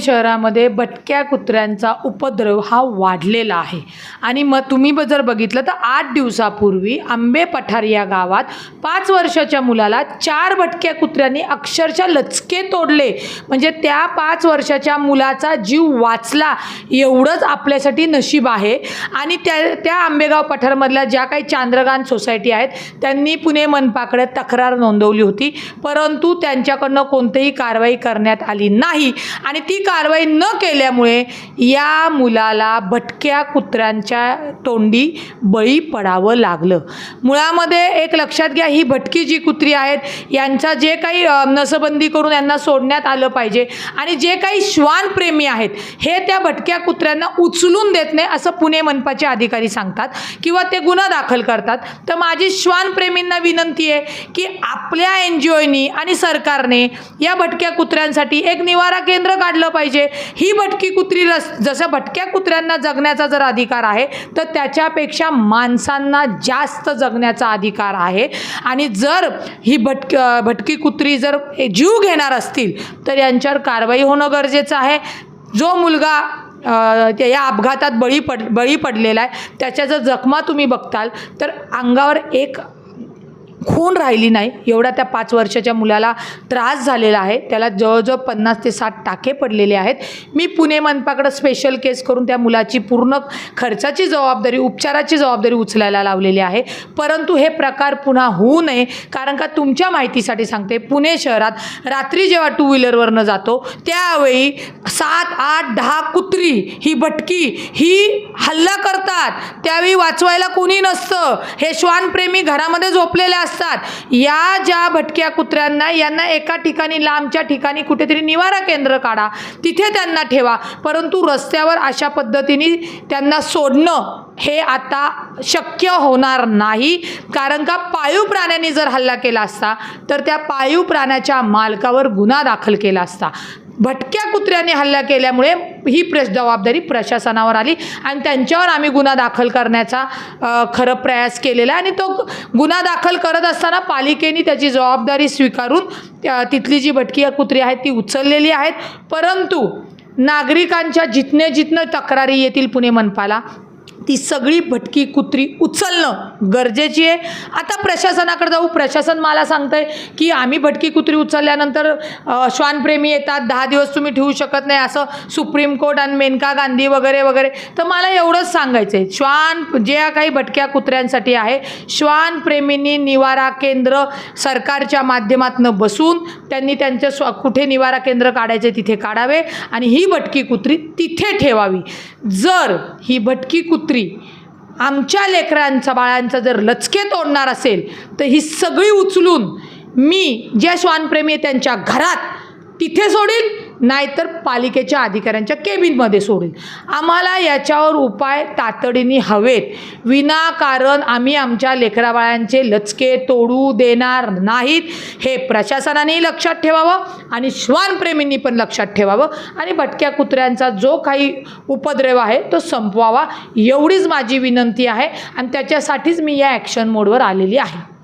शहरामध्ये भटक्या कुत्र्यांचा उपद्रव हा वाढलेला आहे. आणि मग तुम्ही जर बघितलं तर आठ दिवसापूर्वी आंबे पठार या गावात पाच वर्षाच्या मुलाला चार भटक्या कुत्र्यांनी अक्षरशः लचके तोडले. म्हणजे त्या पाच वर्षाच्या मुलाचा जीव वाचला. एवढंच आपल्यासाठी नशीब आहे. आणि त्या त्या आंबेगाव पठारमधल्या ज्या काही चांद्रगान सोसायटी आहेत त्यांनी पुणे मनपाकडे तक्रार नोंदवली होती. परंतु त्यांच्याकडनं कोणतीही कारवाई करण्यात आली नाही. आणि ती कारवाई न केल्यामुळे या मुलाला भटक्या कुत्र्यांच्या तोंडी बळी पडावं लागलं. मुळामध्ये एक लक्षात घ्या ही भटकी जी कुत्री आहेत यांचा जे काही नसबंदी करून यांना सोडण्यात आलं पाहिजे आणि जे काही श्वानप्रेमी आहेत हे त्या भटक्या कुत्र्यांना उचलून देत नाही असं पुणे मनपाचे अधिकारी सांगतात किंवा ते गुन्हा दाखल करतात. तर माझी श्वानप्रेमींना विनंती आहे की आपल्या एन जी ओनी आणि सरकारने या भटक्या कुत्र्यांसाठी एक निवारा केंद्र काढलं पाहिजे. ही भटकी कुत्री रस जसं भटक्या कुत्र्यांना जगण्याचा जर अधिकार आहे तर त्याच्यापेक्षा माणसांना जास्त जगण्याचा अधिकार आहे. आणि जर ही भटक भटकी कुत्री जर जीव घेणार असतील तर यांच्यावर कारवाई होणं गरजेचं आहे. जो मुलगा या अपघातात बळी पड बळी पडलेला आहे त्याच्या जर जखमा तुम्ही बघताल तर अंगावर एक खून राहिली नाही. एवढा त्या पाच वर्षाच्या मुलाला त्रास झालेला आहे. त्याला जवळजवळ पन्नास ते साठ टाके पडलेले आहेत. मी पुणे मनपाकडं स्पेशल केस करून त्या मुलाची पूर्ण खर्चाची जबाबदारी उपचाराची जबाबदारी उचलायला लावलेली आहे. परंतु हे प्रकार पुन्हा होऊ नये कारण का तुमच्या माहितीसाठी सांगते. पुणे शहरात रात्री जेव्हा टू व्हीलरवरनं जातो त्यावेळी सात आठ दहा कुत्री ही भटकी ही हल्ला करतात. त्यावेळी वाचवायला कोणी नसतं. हे श्वानप्रेमी घरामध्ये झोपलेले असतात. या ज्या भटक्या कुत्र्यांना यांना एका ठिकाणी लांबच्या ठिकाणी कुठेतरी निवारा केंद्र काढा. तिथे त्यांना ठेवा. परंतु रस्त्यावर अशा पद्धतीने त्यांना सोडणं हे आता शक्य होणार नाही. कारण का पाळीव प्राण्यांनी जर हल्ला केला असता तर त्या पाळीव प्राण्याच्या मालकावर गुन्हा दाखल केला असता. भटक्या कुत्र्याने हल्ला केल्यामुळे ही प्रेस जबाबदारी प्रशासनावर आली आणि त्यांच्यावर आम्ही गुन्हा दाखल करण्याचा खरं प्रयास केलेला आहे. आणि तो गुन्हा दाखल करत असताना पालिकेने त्याची जबाबदारी स्वीकारून तिथली जी भटकी कुत्री आहेत ती उचललेली आहेत. परंतु नागरिकांच्या जितने जितनं तक्रारी येतील पुणे मनपाला ती सगळी भटकी कुत्री उचलणं गरजेची आहे. आता प्रशासनाकडे जाऊ. प्रशासन मला सांगतंय की आम्ही भटकी कुत्री उचलल्यानंतर श्वानप्रेमी येतात. दहा दिवस तुम्ही ठेवू शकत नाही. असं सुप्रीम कोर्ट आणि मेनका गांधी वगैरे वगैरे. तर मला एवढंच सांगायचं आहे श्वान ज्या काही भटक्या कुत्र्यांसाठी आहे श्वानप्रेमींनी निवारा केंद्र सरकारच्या माध्यमातून बसून त्यांनी त्यांचं स्व कुठे निवारा केंद्र काढायचे तिथे काढावे आणि ही भटकी कुत्री तिथे ठेवावी. जर ही भटकी कुत्री आमच्या लेकरांचा बाळांचा जर लचके तोडणार असेल तर ही सगळी उचलून मी ज्या श्वानप्रेमी त्यांच्या घरात तिथे सोडील नाहीतर पालिकेच्या अधिकाऱ्यांच्या केबिनमध्ये सोडेल. आम्हाला याच्यावर उपाय तातडीने हवेत. विनाकारण आम्ही आमच्या लेकराबाळांचे लचके तोडू देणार नाहीत. हे प्रशासनानेही लक्षात ठेवावं आणि श्वानप्रेमींनी पण लक्षात ठेवावं. आणि भटक्या कुत्र्यांचा जो काही उपद्रव आहे तो संपवावा. एवढीच माझी विनंती आहे आणि त्याच्यासाठीच मी या ॲक्शन मोडवर आलेली आहे.